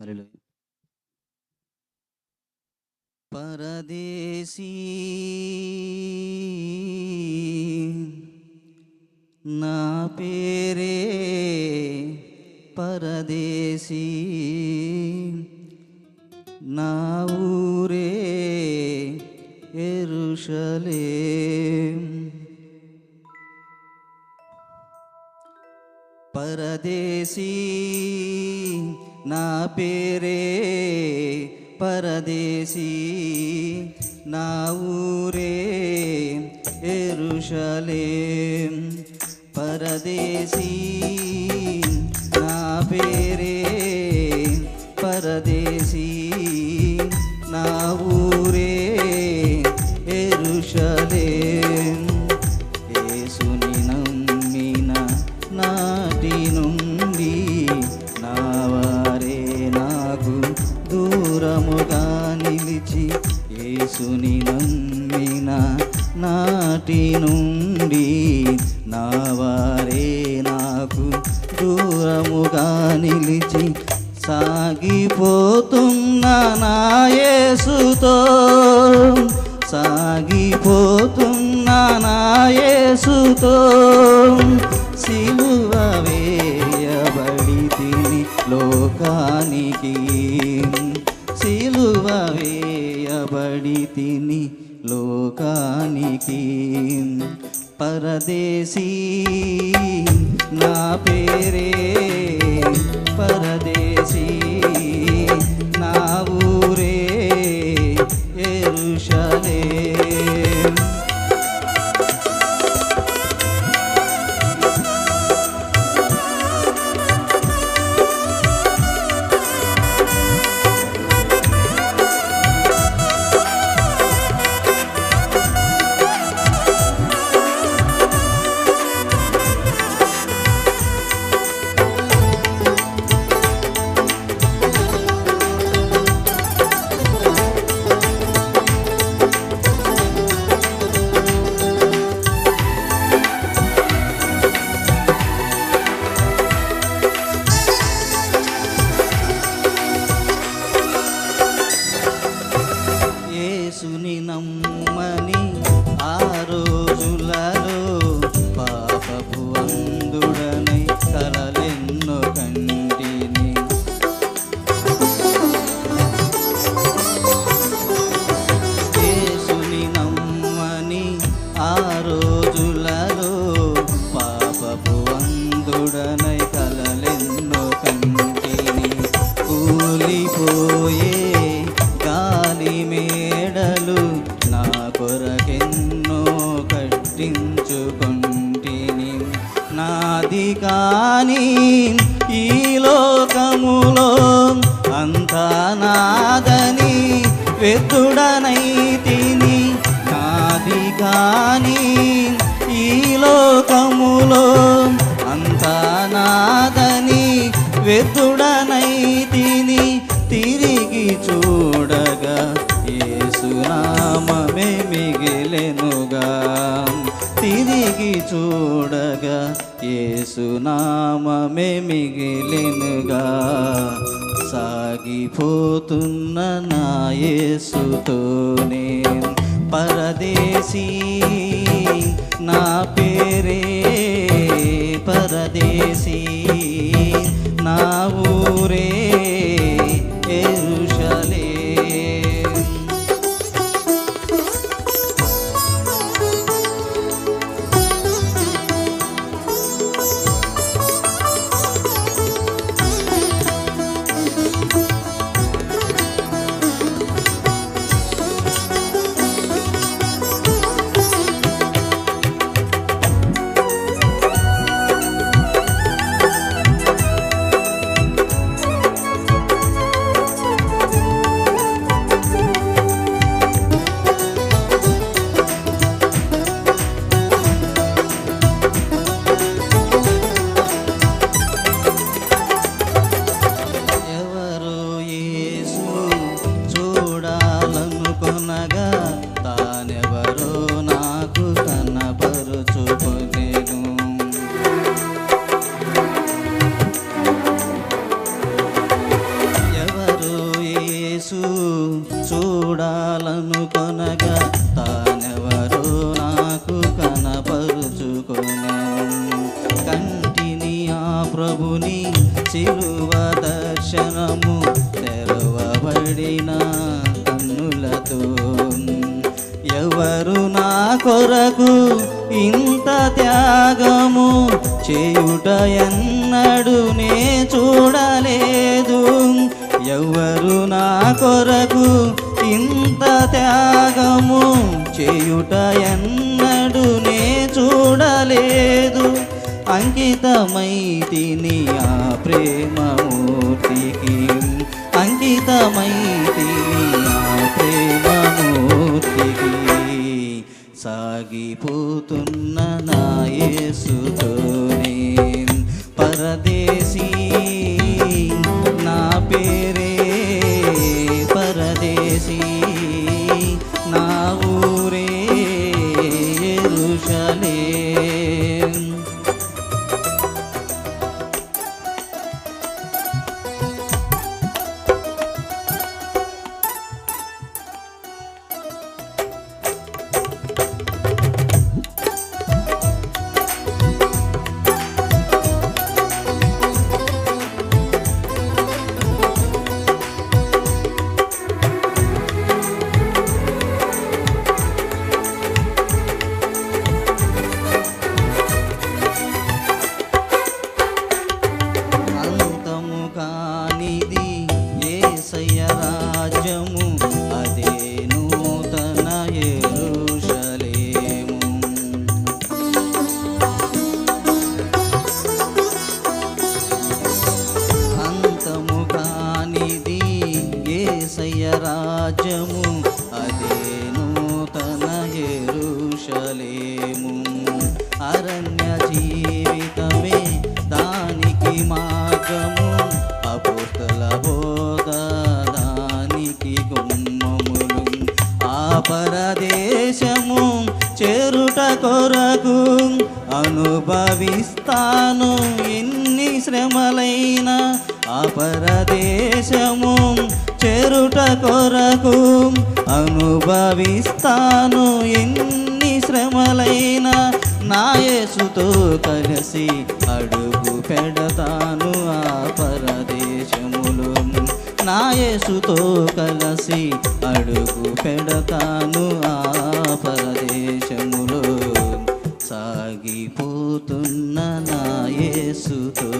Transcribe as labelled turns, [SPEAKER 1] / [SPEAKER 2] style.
[SPEAKER 1] హల్లెలూయా పరదేశీ నా పేరే పరదేశీ. నా ఊరే ఎరుషలే. పరదేశీ నా పేరే పరదేశీ నా ఊరే ఎరుషలేం. పరదేశీ నుండి నా వారే నాకు దూరముగా నిలిచి సాగిపోతున్న నాయసుతో సాగిపోతున్న నాయసుతో నా యేసుని నమ్మని ఆరో కొరకెన్నో కట్టించుకొంటిని. నాది కానీ ఈ లోకములో అంతా నాదని వెతుడనై తిని నాది కానీ ఈ లోకములో అంతా నాదని వెతుడనై చూడగా ఏసునామే మిగిలెనుగా సాగిపోతున్న నా యేసుతోనే పరదేశీ నా పేరే పరదేశీ నా ఊరే కనుకొనగా తానెవరు నాకు కనపరుచుకొనెను. కంటిని ఆ ప్రభుని చిలువ దర్శనము తెరవబడిన కన్నులతో. ఎవరు నా కొరకు ఇంత త్యాగము చేయుట ఎన్నడు నే చూడలేదు. ఎవరు నా కొరకు ఇంత త్యాగము చేయుట ఎన్నడు నే చూడలేదు. అంకితమైతిని ఆ ప్రేమమూర్తికి అంకితమైతిని ఆ ప్రేమమూర్తికి సాగిపోతున్న నాయసు యేసయ్య రాజ్యము అదే నూతన ఎరుషలేము. అరణ్య జీవితమే దానికి మార్గము అపోస్తల బోధ దానికి గుమ్మములు. ఆ పరదేశము చేరుట కొరకు అనుభవిస్తాను ఎన్ని శ్రమలైన అపరదేశము చేరుట కొరకు అనుభవిస్తాను. ఎన్ని శ్రమలైనా నాయసుతో కలిసి అడుగు పెడతాను ఆ పరదేశములు. నాయసుతో కలిసి అడుగు పెడతాను ఆ పరదేశములు. సాగిపోతున్న నాయసుతో